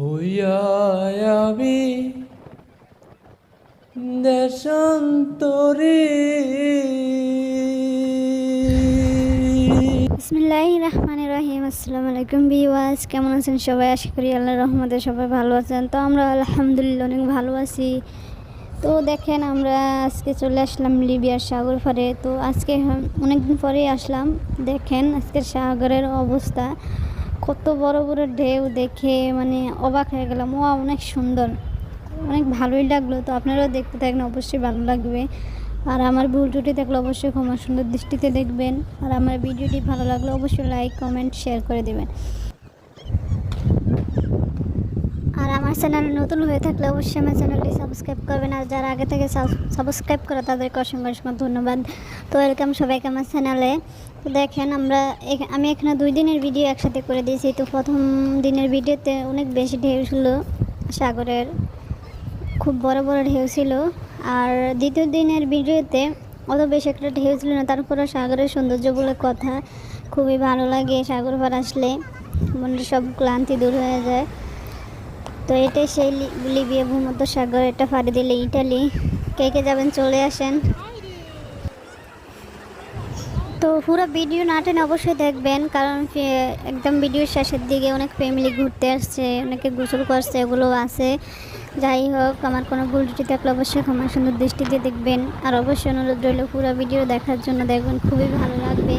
হইয়া আমি দেশান্তরে। রহিম। আসসালামু আলাইকুম বিওয়াজ কেমন আছেন সবাই? আশা করি আল্লাহ রহমতে সবাই ভালো আছেন। তো আমরা আলহামদুলিল্লাহ অনেক ভালো আছি। তো দেখেন, আমরা আজকে চলে আসলাম লিবিয়ার সাগর পাড়ে তো আজকে অনেক দিন পরেই আসলাম। দেখেন, আজকের সাগরের অবস্থা। কত বড় বড় ঢেউ দেখে মানে অবাক হয়ে গেলাম। ও অনেক সুন্দর। অনেক ভালোই লাগল। তো আপনারাও দেখতে থাকেন, অবশ্যই ভালো লাগবে। আর আমার ভুল ত্রুটি থাকলে অবশ্যই ক্ষমা সুন্দর দৃষ্টিতে দেখবেন। আর আমার ভিডিওটি ভালো লাগলে অবশ্যই লাইক কমেন্ট শেয়ার করে দেবেন আর আমার চ্যানেল নতুন হয়ে থাকলে অবশ্যই আমার চ্যানেলটি সাবস্ক্রাইব করবেন। আর যারা আগে থেকে সাবস্ক্রাইব করে তাদেরকে অসংখ্য অসংখ্য ধন্যবাদ। তো ওয়েলকাম সবাইকে আমার চ্যানেলে। তো দেখেন আমরা আমি এখানে দুই দিনের ভিডিও একসাথে করে দিয়েছি। তো প্রথম দিনের ভিডিওতে অনেক বেশি ঢেউ ছিল, সাগরের। খুব বড় বড় ঢেউ ছিল। আর দ্বিতীয় দিনের ভিডিওতে অত বেশি একটা ঢেউ ছিল না। তারপরে সাগরের সৌন্দর্য বলে কথা খুবই ভালো লাগে। সাগর পার আসলে মনের সব ক্লান্তি দূর হয়ে যায়। তো এটাই সেই লিবিয়া ভূমধ্য সাগর এটা ফাড়ি দিলে ইটালি। কে কে যাবেন চলে আসেন। তো পুরো ভিডিও না টেনে অবশ্যই দেখবেন, কারণ একদম ভিডিওর শেষের দিকে অনেক ফ্যামিলি ঘুরতে আসছে, অনেকে গোসল করছে, এগুলো আছে। যাই হোক, আমার কোনো ভুল ত্রুটি থাকলে অবশ্যই ক্ষমা সুন্দর দৃষ্টিতে দেখবেন। আর অবশ্যই অনুরোধ রইল পুরো ভিডিও দেখার জন্য, দেখবেন খুবই ভালো লাগবে।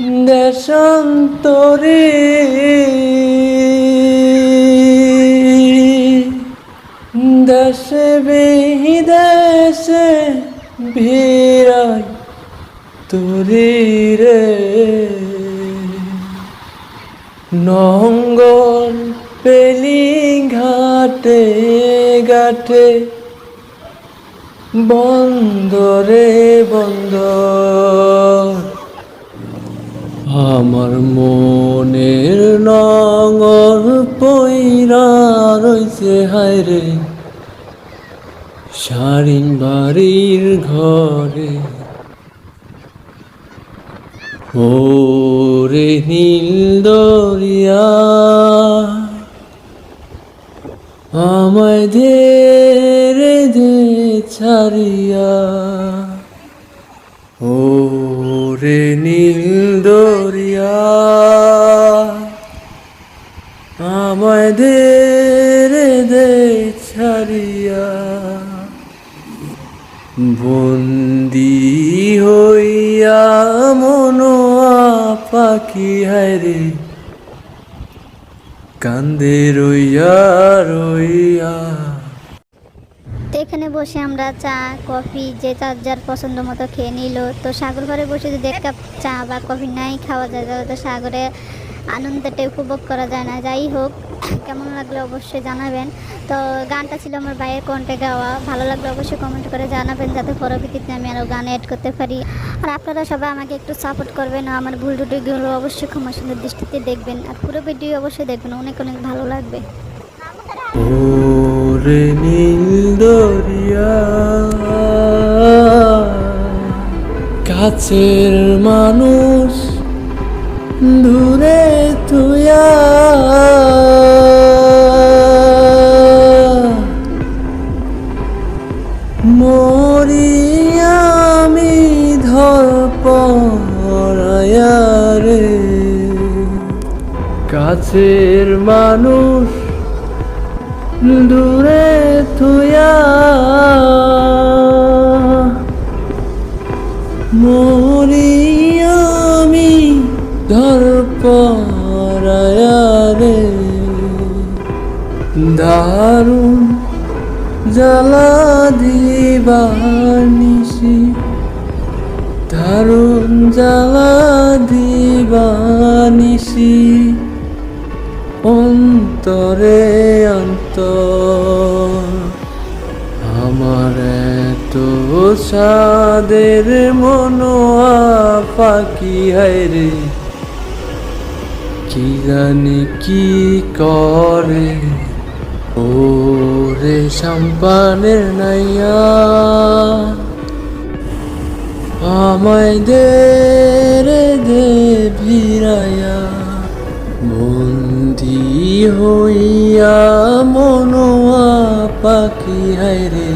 দেশান্তরে। দেশে বিদেশে ভিড়াই তোরে রে। নঙ্গল পেলি ঘাটে ঘাটে বন্দরে বন্দর। আমার মনের নঙর পইরা রইছে হায়রে সারিন বাড়ির ঘরে ওরে নীল দরিয়া আমায় দে রে দে ছাড়িয়া। ও রে নীল বন্দি হইয়া মনোয়া পাখি হায় রে। কান্দে রইয়া রইয়া। তো এখানে বসে আমরা চা, কফি, যে যার যার পছন্দ মতো খেয়ে নিল। তো সাগর ঘরে বসে যদি এক কাপ চা বা কফি নাই খাওয়া যায়, তাহলে তো সাগরে আনন্দটা উপভোগ করা যায় না। যাই হোক কেমন লাগল অবশ্যই জানাবেন। তো গানটা ছিল আমার ভাইয়ের কণ্ঠে গাওয়া। ভালো লাগল অবশ্যই কমেন্ট করে জানাবেন যাতে পরবর্তীতে আমি আরও গান অ্যাড করতে পারি। আর আপনারা সবাই আমাকে একটু সাপোর্ট করবেন। আমার ভুল টুটিগুলো অবশ্যই ক্ষমা সুন্দর দৃষ্টিতে দেখবেন। আর পুরো ভিডিও অবশ্যই দেখবেন। অনেক অনেক ভালো লাগবে। কাছের মানুষ দূরে কাছের মানুষ দূরে থুয়া মরি আমি ধরপরায়া রে দারুণ জ্বালা দিবানিসি দারুণ জ্বালা দিবানিসি অন্তরে অন্তর। আমার এত সাদের মনোয়া পাখি হায়রে কি জানি কি করে। ও রে সম্পানের নাইয়া। আমায় দে রে দে বন্দি হইয়া মনোয়া পাখি হায়রে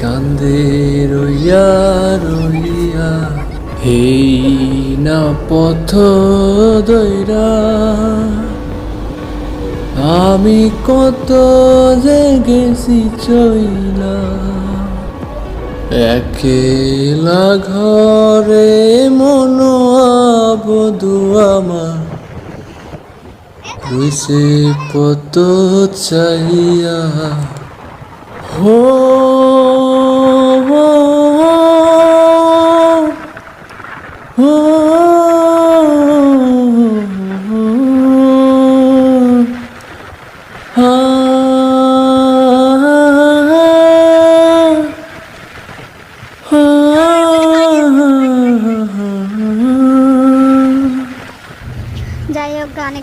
কান্দে রইয়া রইয়া, হেই না পথ দৈরা আমি কত যে গেছি চইলা, একেলা ঘরে মন বধু আমার। রইছে পত চাইয়া হো,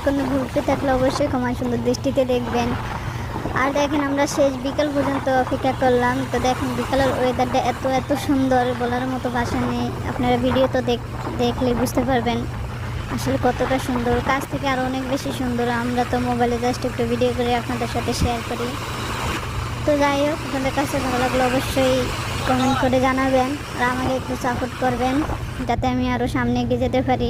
কোনো ঘুরতে থাকলে অবশ্যই ক্ষমা সুন্দর দৃষ্টিতে দেখবেন। আর দেখেন আমরা শেষ বিকাল পর্যন্ত অপেক্ষা করলাম। তো দেখেন বিকালের ওয়েদারটা এত এত সুন্দর বলার মতো ভাষা নেই। আপনারা ভিডিও তো দেখ, দেখলে বুঝতে পারবেন আসলে কতটা সুন্দর। কাছ থেকে আরও অনেক বেশি সুন্দর। আমরা তো মোবাইলে জাস্ট একটু ভিডিও করে আপনাদের সাথে শেয়ার করি। তো যাই হোক, আপনাদের কাছে ভালো লাগলে অবশ্যই কমেন্ট করে জানাবেন। আর আমাকে একটু সাপোর্ট করবেন, যাতে আমি আরও সামনে এগিয়ে যেতে পারি।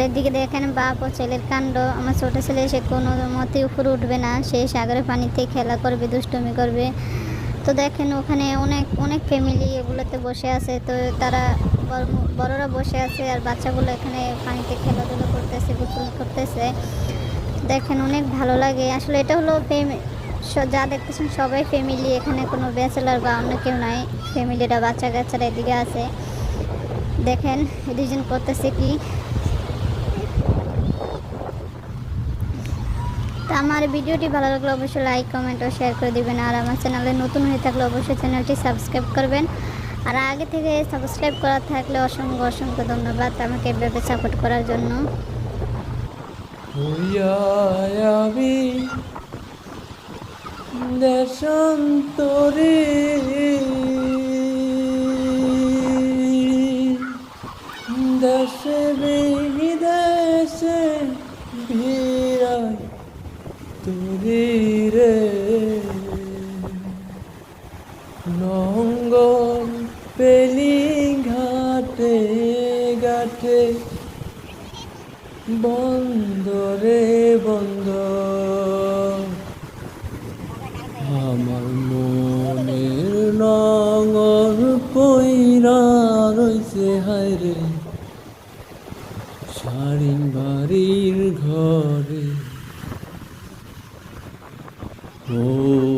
এদিকে দেখেন বাপ ও ছেলের কাণ্ড। আমার ছোটো ছেলে, সে কোনো মতে উপরে উঠবে না। সে সাগরের পানিতে খেলা করবে, দুষ্টমি করবে। তো দেখেন ওখানে অনেক অনেক ফ্যামিলি এগুলোতে বসে আছে। তো তারা বড়- বড়রা বসে আছে আর বাচ্চাগুলো এখানে পানিতে খেলাধুলা করতেছে, গোসল করতেছে। দেখেন অনেক ভালো লাগে। আসলে এটা হলো যা দেখতেছেন সবাই ফ্যামিলি এখানে কোনো ব্যাচেলার বা অন্য কেউ নাই। ফ্যামিলিরা বাচ্চা কাচ্চারা এদিকে আছে। দেখেন দুজন করতেছে কি? আমার ভিডিওটি ভালো লাগলে অবশ্যই লাইক কমেন্ট ও শেয়ার করে দেবেন। আর আমার চ্যানেলে নতুন হয়ে থাকলে অবশ্যই চ্যানেলটি সাবস্ক্রাইব করবেন। আর আগে থেকে সাবস্ক্রাইব করা থাকলে অসংখ্য অসংখ্য ধন্যবাদ আমাকে এভাবে সাপোর্ট করার জন্য। দেশান্তরী ঘাটে বন্দরে বন্ধ। আমার মনের নগর পইরা রইছে হায়রে সারিন বাড়ির ঘরে। ওরে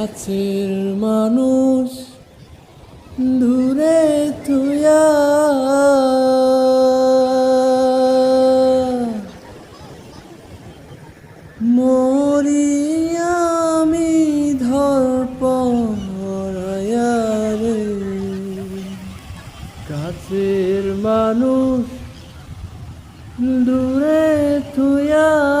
কাছের মানুষ দূরে তুয়া মরি আমি ধরপড়ায়া রে কাছের মানুষ দূরে থুয়া